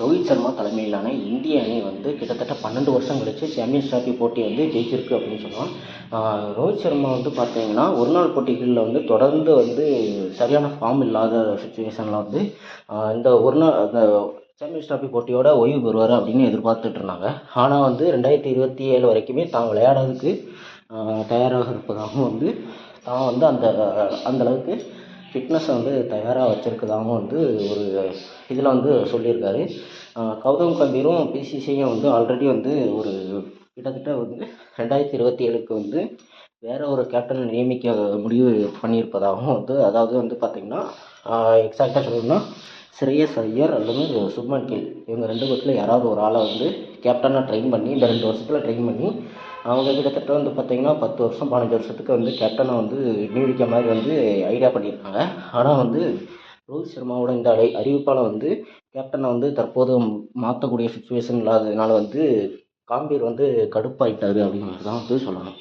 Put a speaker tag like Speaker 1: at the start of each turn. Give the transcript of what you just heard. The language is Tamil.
Speaker 1: ரோஹித் சர்மா தலைமையிலான இந்திய அணி வந்து கிட்டத்தட்ட பன்னெண்டு வருஷம் கழிச்சு சாம்பியன்ஸ் டிராஃபி போட்டி வந்து ஜெயிச்சிருக்கு அப்படின்னு சொல்லலாம் ரோஹித் சர்மா வந்து பார்த்தீங்கன்னா ஒரு நாள் போட்டிகளில் வந்து தொடர்ந்து வந்து சரியான ஃபார்ம் இல்லாத சுச்சுவேஷனில் வந்து இந்த ஒரு நாள் அந்த சாம்பியன்ஸ் டிராஃபி போட்டியோட ஓய்வு பெறுவார் அப்படின்னு எதிர்பார்த்துட்டு இருந்தாங்க. ஆனால் வந்து ரெண்டாயிரத்தி இருபத்தி ஏழு வரைக்குமே தான் விளையாடுறதுக்கு தயாராக இருப்பதாகவும் வந்து தான் வந்து அந்த அந்தளவுக்கு ஃபிட்னஸை வந்து தயாராக வச்சுருக்கதாகவும் வந்து ஒரு இதில் வந்து சொல்லியிருக்காரு. கௌதம் கம்பீரும் பிசிசியும் வந்து ஆல்ரெடி வந்து ஒரு கிட்டத்தட்ட வந்து ரெண்டாயிரத்தி இருபத்தி ஏழுக்கு வந்து வேறு ஒரு கேப்டனை நியமிக்க முடிவு பண்ணியிருப்பதாகவும் வந்து அதாவது வந்து பார்த்திங்கன்னா எக்ஸாக்டாக சொல்லணும்னா ஸ்ரேயஸ் ஐயர் அல்லது சுப்மன் கில் இவங்க ரெண்டு பேர்த்தில் யாராவது ஒரு ஆளை வந்து கேப்டனாக ட்ரெயின் பண்ணி இந்த ரெண்டு வருஷத்தில் ட்ரெயின் பண்ணி அவங்க கிட்டத்தட்ட வந்து பார்த்திங்கன்னா பத்து வருஷம் பதினஞ்சு வருஷத்துக்கு வந்து கேப்டனை வந்து நீடிக்க மாதிரி வந்து ஐடியா பண்ணியிருக்காங்க. ஆனால் வந்து ரோஹித் சர்மாவோட இந்த அறி அறிவிப்பால் வந்து கேப்டனை வந்து தற்போது மாற்றக்கூடிய சுச்சுவேஷன் இல்லாததுனால வந்து காம்பீர் வந்து கடுப்பாயிட்டார் அப்படிங்கிறது தான் வந்து சொல்லணும்.